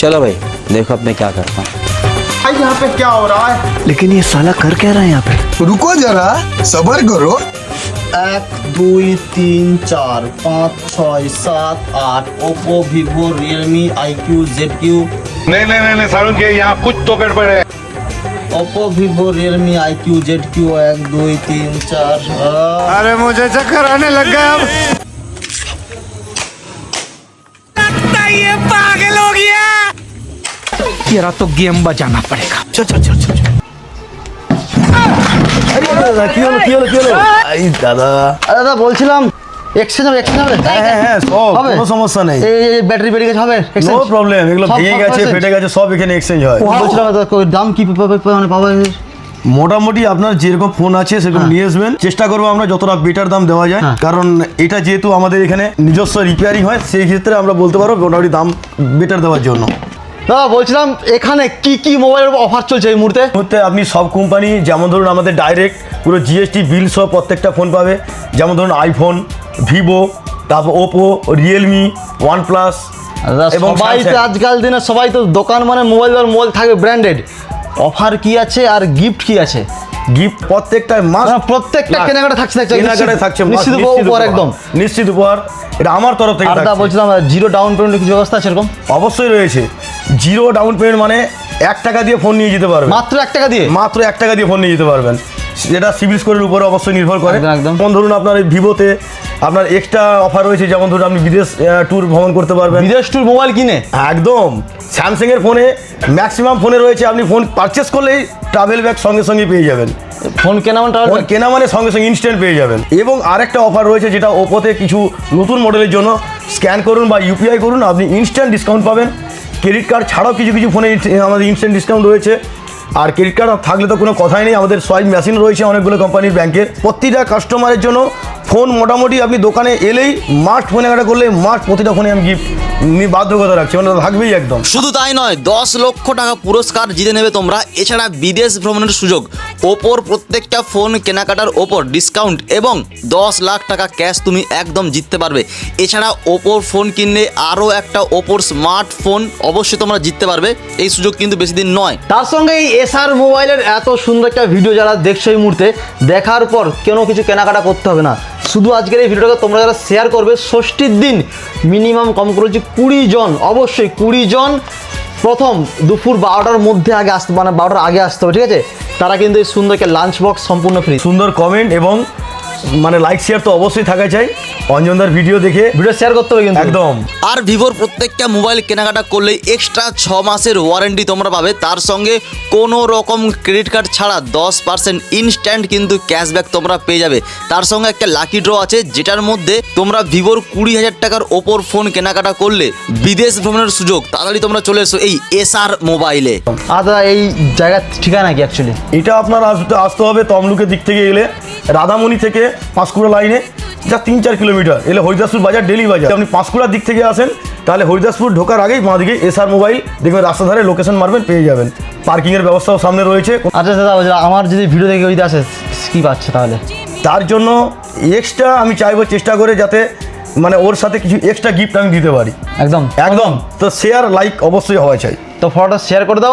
चलो भाई देखो अब मैं क्या करता हूँ। यहाँ पे क्या हो रहा है? लेकिन ये साला कर क्या रहा है यहाँ पे? रुको जरा सबर करो। एक दो तीन चार पाँच छः सात आठ Oppo Vivo Realme I Q Z Q. नहीं नहीं नहीं, नहीं के यहाँ कुछ तो गड़बड़ है। Oppo Vivo Realme I Q Z Q एक दो तीन चार अरे मुझे चक्कर आने लग गया अब। तेरा तो गेम बजाना पड़ेगा चल चल चल चल কি হলো কি হলো কি হলো এই দাদা আরে দাদা বলছিলাম এক্সচেঞ্জ হবে এক্সচেঞ্জ হবে হ্যাঁ হ্যাঁ সব হবে? কোনো সমস্যা নেই এই এই ব্যাটারি বেরিয়ে গেছে হবে নো exchange? প্রবলেম এগুলো সব- ভেঙে সব গেছে exchange? ফেটে গেছে সব এখানে এক্সচেঞ্জ হয় বলছিলাম দাদা, কই দাম কি পা- পা- পা- মানে পাবো মোটামুটি আপনার যেরকম ফোন আছে সেরকম নিয়ে আসবেন চেষ্টা করবো আমরা যতটা বেটার দাম দেওয়া যায় হ্যাঁ। কারণ এটা যেহেতু আমাদের এখানে নিজস্ব রিপেয়ারিং হয় সেই ক্ষেত্রে আমরা বলতে পারবো মোটামুটি দাম বেটার দেওয়ার জন্য দাদা বলছিলাম এখানে কি কি মোবাইলের অফার চলছে এই মুহূর্তে? মুহূর্তে আপনি সব কোম্পানি যেমন ধরুন আমাদের ডাইরেক্ট পুরো জিএসটি বিল সহ প্রত্যেকটা ফোন পাবে। যেমন ধরুন আইফোন ভিভো তারপর ওপো রিয়েলমি ওয়ানপ্লাস এবং সবাই তো আজকাল দিনে সবাই তো দোকান মানে মোবাইল আর মোবাইল থাকবে ব্র্যান্ডেড অফার কি আছে আর গিফট কি আছে? গিফট প্রত্যেকটা মাস প্রত্যেকটা কেনাকাটা থাকছে নিশ্চিত- থাকছে নিশ্চিত উপহার। একদম। নিশ্চিত উপহার। এটা আমার তরফ থেকে বলছিলাম জিরো ডাউন পেমেন্টের কিছু ব্যবস্থা আছে এরকম? অবশ্যই রয়েছে। জিরো ডাউন পেমেন্ট মানে এক টাকা দিয়ে ফোন নিয়ে যেতে পারবেন। মাত্র এক টাকা দিয়ে? মাত্র এক টাকা দিয়ে ফোন নিয়ে যেতে পারবেন। যেটা সিভিল স্কোরের উপরে অবশ্যই নির্ভর করে। যেমন ধরুন আপনার এই ভিভোতে আপনার এক্সট্রা অফার রয়েছে যেমন ধরুন আপনি বিদেশ ট্যুর ভ্রমণ করতে পারবেন। বিদেশ ট্যুর মোবাইল কিনে? একদম। স্যামসাং এর ফোনে ম্যাক্সিমাম ফোনে রয়েছে আপনি ফোন পারচেস করলেই ট্রাভেল ব্যাগ সঙ্গে সঙ্গে পেয়ে যাবেন। ফোন কেনা মানে ফোন কেনা মানে সঙ্গে সঙ্গে ইনস্ট্যান্ট পেয়ে যাবেন। এবং আরেকটা অফার রয়েছে যেটা ওপোতে কিছু নতুন মডেলের জন্য। স্ক্যান করুন বা ইউপিআই করুন আপনি ইনস্ট্যান্ট ডিসকাউন্ট পাবেন। ক্রেডিট কার্ড ছাড়াও কিছু কিছু ফোনে আমাদের ইনস্ট্যান্ট ডিসকাউন্ট রয়েছে। আর ক্রেডিট কার্ড থাকলে তো কোনো কথাই নেই, আমাদের সোয়াইপ মেশিন রয়েছে অনেকগুলো কোম্পানির ব্যাংকের প্রতিটা কাস্টমারের জন্য ফোন মোটামুটি আপনি দোকানে এলেই মাস্ট ফোনে কেনাকাটা করলে মাস্ট প্রতিটা ফোনে আমি গিফট বাধ্যকতা রাখছি মানে থাকবেই একদম। শুধু তাই নয় দশ লক্ষ টাকা পুরস্কার জিতে নেবে তোমরা। এছাড়া বিদেশ ভ্রমণের সুযোগ। ওপোর প্রত্যেকটা ফোন কেনাকাটার ওপর ডিসকাউন্ট এবং দশ লাখ টাকা ক্যাশ তুমি একদম জিততে পারবে। এছাড়া ওপোর ফোন কিনলে আরও একটা ওপোর স্মার্টফোন অবশ্যই তোমরা জিততে পারবে। এই সুযোগ কিন্তু বেশি দিন নয়। তার সঙ্গে এই এসআর মোবাইলের এত সুন্দর একটা ভিডিও যারা দেখছ এই মুহূর্তে দেখার পর কোনো কিছু কেনাকাটা করতে হবে না? শুধু আজকের এই ভিডিওটাকে তোমরা যারা শেয়ার করবে, ষষ্ঠীর দিন মিনিমাম কম করে হচ্ছে কুড়ি জন। অবশ্যই কুড়ি জন প্রথম দুপুর বারোটার মধ্যে আগে আসতে মানে বারোটার আগে আসতে হবে, ঠিক আছে? তারা কিন্তু এই সুন্দরকে লাঞ্চ বক্স সম্পূর্ণ ফ্রি সুন্দর কমেন্ট এবং মানে লাইক শেয়ার তো অবশ্যই থাকা চাই। অঞ্জনদার ভিডিও দেখে ভিডিও শেয়ার করতে হবে কিন্তু। একদম। আর ভিভোর প্রত্যেকটা মোবাইল কেনাকাটা করলে এক্সট্রা ছ মাসের ওয়ারেন্টি তোমরা পাবে। তার সঙ্গে কোনো রকম ক্রেডিট কার্ড ছাড়া দশ পার্সেন্ট ইনস্ট্যান্ট কিন্তু ক্যাশব্যাক তোমরা পেয়ে যাবে। তার সঙ্গে একটা লাকি ড্র আছে যেটার মধ্যে তোমরা ভিভোর কুড়ি হাজার টাকার ওপর ফোন কেনাকাটা করলে বিদেশ ভ্রমণের সুযোগ তাড়াতাড়ি তোমরা চলে এসো এই এসআর মোবাইলে আর দাদা এই জায়গার ঠিকানা কি অ্যাকচুয়ালি এটা আপনার আসতে আসতে হবে তমলুকের দিক থেকে এলে রাধামণি থেকে পাঁশকুড়া লাইনে যা তিন চার কিলোমিটার। এলে হরিদাসপুর বাজার ডেলি বাজার। আপনি পাঁশকুড়ার দিক থেকে আসেন তাহলে হরিদাসপুর ঢোকার আগেই বাঁ দিকে এসআর মোবাইল দেখবেন রাস্তা ধারে লোকেশন মারবেন পেয়ে যাবেন। পার্কিংয়ের ব্যবস্থাও সামনে রয়েছে। আচ্ছা দাদা আমার যদি ভিডিও দেখে ওই আসে কি পাচ্ছে তাহলে? তার জন্য এক্সট্রা আমি চাইব চেষ্টা করে যাতে মানে ওর সাথে কিছু এক্সট্রা গিফট আমি দিতে পারি। একদম। একদম। তো শেয়ার লাইক অবশ্যই হওয়া চাই। তো ফটোটা শেয়ার করে দাও।